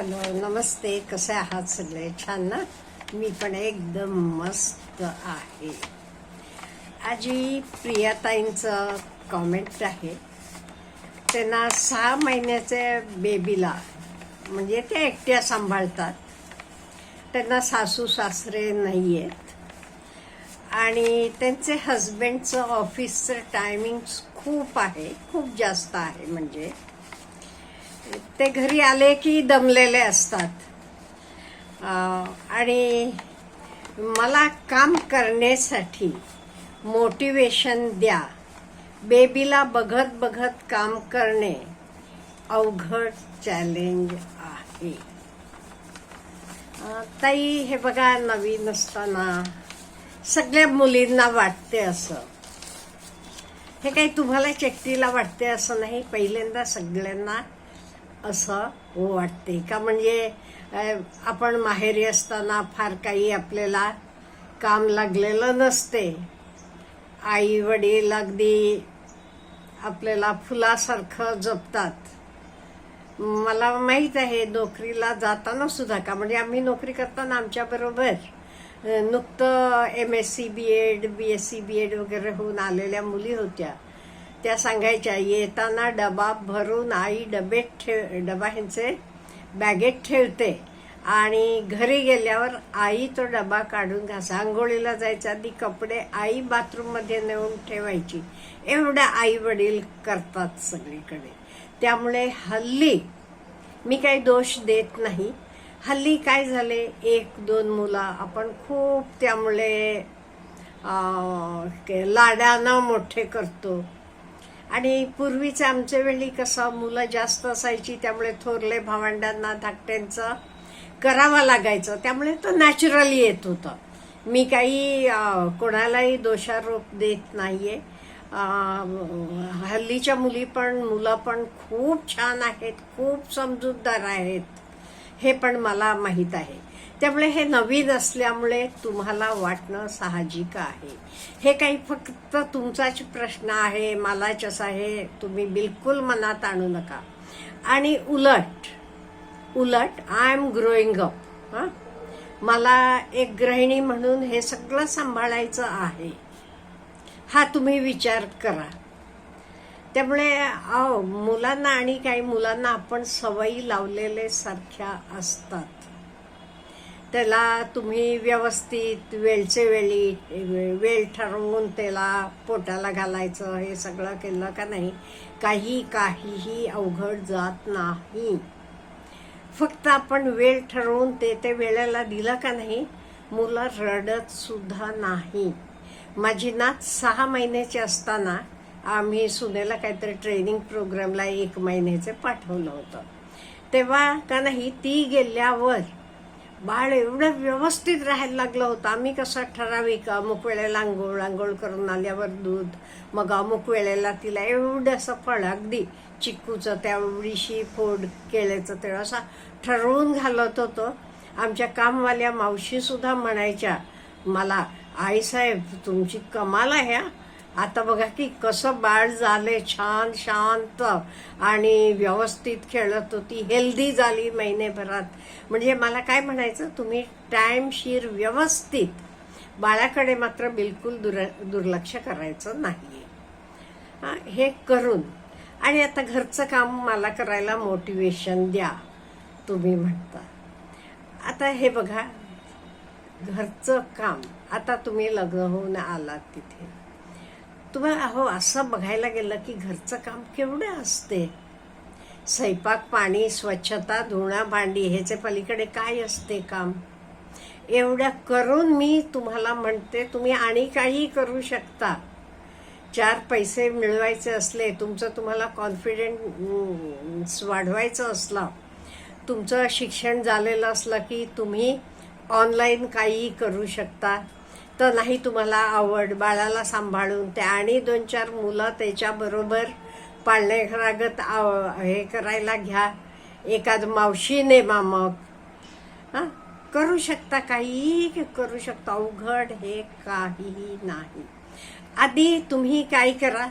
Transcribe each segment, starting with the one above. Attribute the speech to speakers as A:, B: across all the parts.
A: Hello नमस्ते कसे आहात सगळे? छान ना? मी पण एकदम मस्त आहे. आजी प्रियाताईंचं कॉमेंट आहे. त्यांना सहा महिन्याच्या बेबीला म्हणजे ते एकट्या सांभाळतात. त्यांना सासू सासरे नाही आहेत आणि त्यांचे हजबंडचं ऑफिसचं टायमिंग खूप आहे खूप जास्त आहे म्हणजे. ते घरी आले की दमलेले असतात. आणि मला काम करण्यासाठी मोटिवेशन द्या. बेबीला बघत बघत काम करणे अवघड चॅलेंज आहे. ताई हे बघा नवीन असताना सगळ्या मुलींना वाटते असं. हे काही तुम्हाला चेकटीला वाटते असं नाही पहिल्यांदा सगळ्यांना असं वाटते. का म्हणजे आपण माहेरी असताना फार काही आपल्याला काम लागलेलं नसते. आई वडील अगदी आपल्याला फुलासारखं जपतात. मला माहीत आहे नोकरीला जाताना सुद्धा का म्हणजे आम्ही नोकरी करताना आमच्याबरोबर नुकतं M S C B Ed B S C B Ed वगैरे होऊन आलेल्या मुली होत्या. त्या सांगायच्या येताना डबा भरून आई डबेत ठेव डबा ह्यांचे बॅगेत ठेवते आणि घरी गेल्यावर आई तो डबा काढून घासा. आंघोळीला जायचा आधी कपडे आई बाथरूममध्ये नेऊन ठेवायची. एवढ्या आई वडील करतात सगळीकडे. त्यामुळे हल्ली मी काही दोष देत नाही. हल्ली काय झाले? एक दोन मुलं. आपण खूप त्यामुळे के- लाडानं मोठे करतो. आणि पूर्वीचं आमच्या वेळी कसं मुलं जास्त असायची त्यामुळे थोरले भावंडांना धाकट्यांचं करावं लागायचं. त्यामुळे तो नॅचरली येत होतं. मी काही कोणालाही दोषारोप देत नाहीये. हल्लीच्या मुली पण मुलं पण खूप छान आहेत खूप समजूतदार आहेत. हे पण मला माहीत आहे. त्यामुळे हे नवीन असल्यामुळे तुम्हाला वाटणं साहजिक आहे. हे काही फक्त तुमचाच प्रश्न आहे मलाच आहे तुम्ही बिलकुल मनात आणू नका. आणि उलट उलट आय एम ग्रोईंग अप हां? मला एक गृहिणी म्हणून हे सगळं सांभाळायचं आहे. हा तुम्ही विचार करा. त्यामुळे अहो मुलांना आणि काही मुलांना आपण सवयी लावलेले सारख्या असतात. त्याला तुम्ही व्यवस्थित वेळचे वेळी वेळ ठरवून त्याला पोटाला घालायचं हे सगळं केलं का नाही काही काहीही अवघड जात नाही. फक्त आपण वेळ ठरवून ते ते वेळेला दिलं का नाही मुलं रडत सुद्धा नाही. माझी नात सहा महिन्याची असताना आम्ही सुनेला काहीतरी ट्रेनिंग प्रोग्रामला एक महिन्याचे पाठवलं होतं. तेव्हा का नाही ती गेल्यावर बाळ एवढं व्यवस्थित राहायला लागलं होतं आम्ही कसं ठराविक अमुक वेळेला आंघोळ आंघोळ करून आल्यावर दूध मग अमुक वेळेला तिला एवढं असं फळ अगदी चिक्कूचं त्यावेळीशी फोड केळ्याचं ते असं ठरवून घालत होतो आमच्या कामवाल्या मावशी सुद्धा म्हणायच्या मला आईसाहेब तुमची कमाल आहे हा. आता बघा की कसं बाळ झाले छान शांत आणि व्यवस्थित खेळत होती हेल्दी झाली महिनेभरात. म्हणजे मला काय म्हणायचं तुम्ही टाईमशीर व्यवस्थित बाळाकडे मात्र बिलकुल दुर दुर्लक्ष करायचं नाही हे करून. आणि आता घरचं काम मला करायला मोटिवेशन द्या तुम्ही म्हणता. आता हे बघा घरचं काम. आता तुम्ही लग्न होऊन आलात तिथे. तुम्हाला अहो असं बघायला गेलं की घरचं काम केवढं असते. स्वयंपाक पाणी स्वच्छता धुणा भांडी ह्याचे पलीकडे काय असते काम? एवढ्या करून मी तुम्हाला म्हणते तुम्ही आणि काही करू शकता. चार पैसे मिळवायचे असले तुमचं तुम्हाला कॉन्फिडेंट वाढवायचं असलं तुमचं शिक्षण झालेलं असलं की तुम्ही ऑनलाईन काहीही करू शकता. तर नाही तुम्हाला आवड बाळाला सांभाळून त्या आणि दोन चार मुलं त्याच्याबरोबर पाळण्याघरागत आव- हे करायला घ्या. एखाद मावशी नेमा मग हा करू शकता काहीही करू शकता? अवघड हे काहीही नाही. आधी तुम्ही काय करा?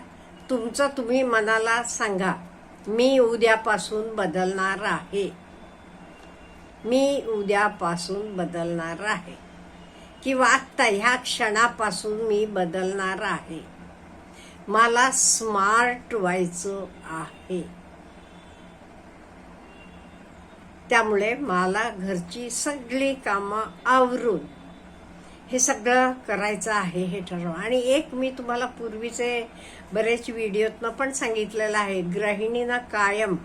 A: तुमचं तुम्ही मनाला सांगा. मी उद्यापासून बदलणार आहे. मी उद्यापासून बदलणार आहे. किंवा आत्ता ह्या क्षणापासून मी बदलणार आहे. मला स्मार्ट व्हायचं आहे. त्यामुळे मला घरची सगळी कामं आवरून हे सगळं करायचं आहे हे ठरवा. आणि एक मी तुम्हाला पूर्वीचे बरेच व्हिडिओतनं पण सांगितलेलं आहे गृहिणीनं कायम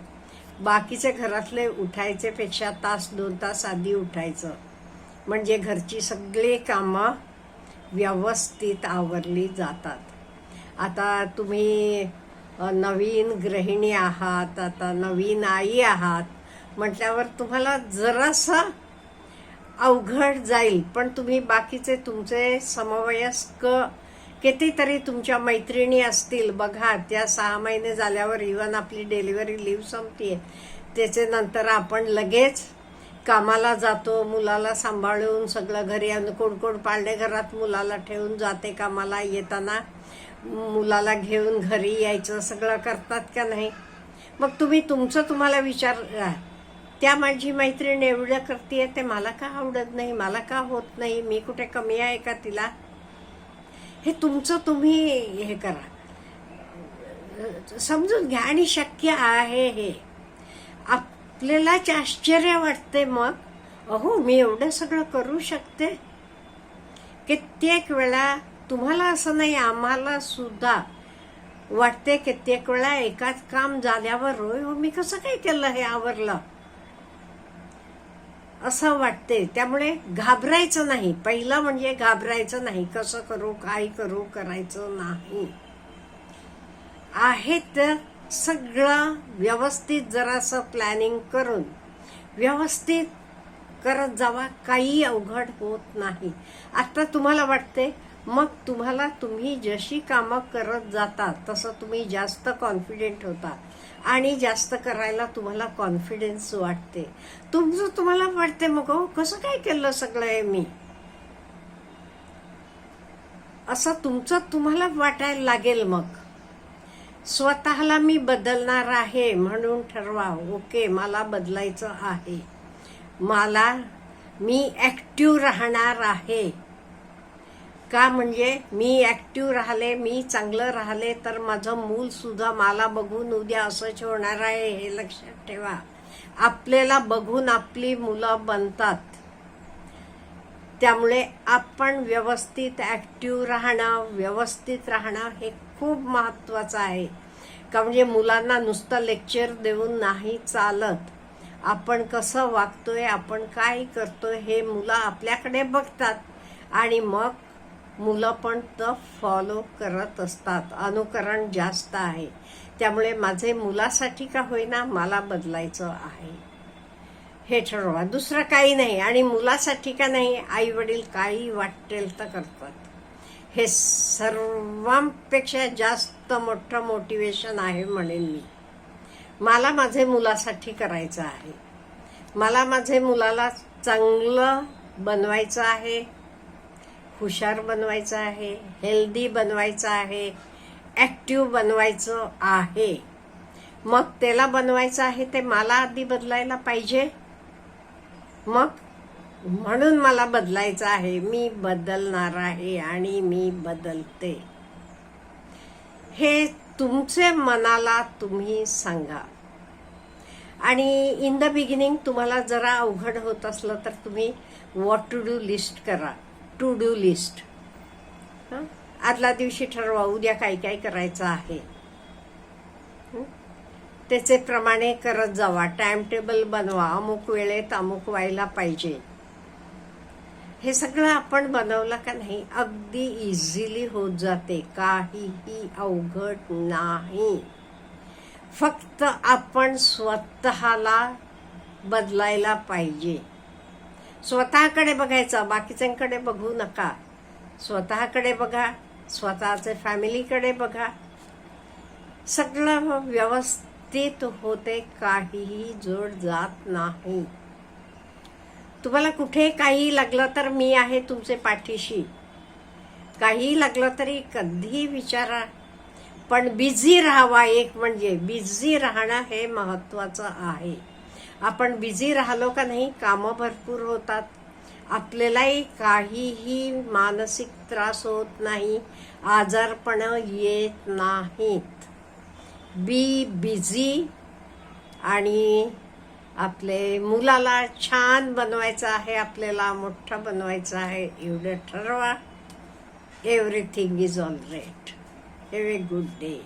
A: बाकीचे घरातले उठायचे पेक्षा तास दोन तास आधी उठायचं. म्हणजे घरची सगळी कामं व्यवस्थित आवरली जातात. आता तुम्ही नवीन गृहिणी आहात आता नवीन आई आहात म्हटल्यावर तुम्हाला जरासं अवघड जाईल. पण तुम्ही बाकीचे तुमचे समवयस्क कितीतरी तुमच्या मैत्रिणी असतील. बघा त्या सहा महिने झाल्यावर इवन आपली डिलिव्हरी लिव्ह संपते त्याचे नंतर आपण लगेच कामाला जातो मुलाला सांभाळून सगळं घरी आणून कोण कोण पाळणे घरात मुलाला ठेवून जाते कामाला येताना. मुलाला घेऊन घरी यायचं सगळं करतात का नाही? मग तुम्ही तुमचं तुम्हाला विचार त्या माझी मैत्रीण एवढं करते ते मला का आवडत नाही? मला का होत नाही? मी कुठे कमी आहे का तिला? हे तुमचं तुम्ही हे करा. समजून घ्या आणि शक्य आहे हे. आपल्यालाच आश्चर्य वाटते मग अहो मी एवढं सगळं करू शकते? कित्येक वेळा तुम्हाला असं नाही आम्हाला सुद्धा वाटते कित्येक वेळा एकाच काम झाल्यावर होय हो मी कसं काय केलं हे आवरलं? असं वाटते त्यामुळे घाबरायचं नाही. पहिलं म्हणजे घाबरायचं नाही. कसं करू काय करू करायचं नाही. आहे तर सगळं व्यवस्थित जरासं प्लॅनिंग करून व्यवस्थित करत जावा काही अवघड होत नाही. आता तुम्हाला वाटते मग तुम्हाला तुम्ही जशी कामं करत जाता तसं तुम्ही जास्त कॉन्फिडेंट होता आणि जास्त करायला तुम्हाला कॉन्फिडन्स वाटते. तुमचं तुम्हाला वाटते मग हो, कसं काय केलं सगळं हे मी? असं तुमचं तुम्हाला वाटायला लागेल मग. स्वतःला मी बदलणार आहे म्हणून ठरवा ओके मला बदलायचं आहे. मला मी ॲक्टिव्ह राहणार आहे. का म्हणजे मी ॲक्टिव्ह राहिले मी चांगलं राहिले तर माझं मूल सुद्धा मला बघून उद्या असंच होणार आहे हे लक्षात ठेवा. आपल्याला बघून आपली मुलं बनतात. त्यामुळे आपण व्यवस्थित ॲक्टिव्ह राहणं व्यवस्थित राहणं हे खूप महत्वाचं आहे. का म्हणजे मुलांना नुसतं लेक्चर देऊन नाही चालत. आपण कसं वागतोय आपण काय करतोय हे मुलं आपल्याकडे बघतात. आणि मग मुलं पण तर फॉलो करत असतात. अनुकरण जास्त आहे. त्यामुळे माझे मुलासाठी का होईना मला बदलायचं आहे. हे ठरवा. दुसरं काही नाही. आणि मुलासाठी का नाही आई वडील काही वाटेल तर करतात. हे सर्वांपेक्षा जास्त मोठं मोटिवेशन आहे म्हणेन मी. मला माझे मुलासाठी करायचं आहे. मला माझे मुलाला चांगलं बनवायचं आहे हुशार बनवायचं आहे हेल्दी बनवायचं आहे ॲक्टिव्ह बनवायचं आहे. मग त्याला बनवायचं आहे ते मला आधी बदलायला पाहिजे. मग म्हणून मला बदलायचं आहे. मी बदलणार आहे आणि मी बदलते. हे तुमचे मनाला तुम्ही सांगा. आणि इन द बिगिनिंग तुम्हाला जरा अवघड होत असलं तर तुम्ही वॉट टू डू लिस्ट करा. टू डू लिस्ट आदल्या दिवशी ठरवा. उद्या काय काय करायचं आहे? त्याचे प्रमाणे करत जावा. टाइम टेबल बनवा. अमुक वेळेत अमुक व्हायला पाहिजे. हे सगळं आपण बनवलं का नाही अगदी इझिली होत जाते. काहीही अवघड नाही. फक्त आपण स्वतःला बदलायला पाहिजे. स्वतःकडे बघायचं बाकीच्यांकडे बघू नका. स्वतःकडे बघा स्वतःचे फॅमिलीकडे बघा. सगळं व्यवस्थित होते काहीही जोड जात नाही. तुम्हाला कुठे काही लागलं तर मी आहे तुमचे पाठीशी. काही लागलं तरी कधी विचारा. पण बिझी राहावा एक म्हणजे बिझी राहणं हे महत्वाचं आहे. आपण बिझी राहिलो का नाही कामं भरपूर होतात. आपल्यालाही काहीही मानसिक त्रास होत नाही आजारपण येत नाहीत. बी बिझी आणि आपले मुलाला छान बनवायचं आहे आपल्याला मोठं बनवायचं आहे. एवढं ठरवा everything is all right have a good day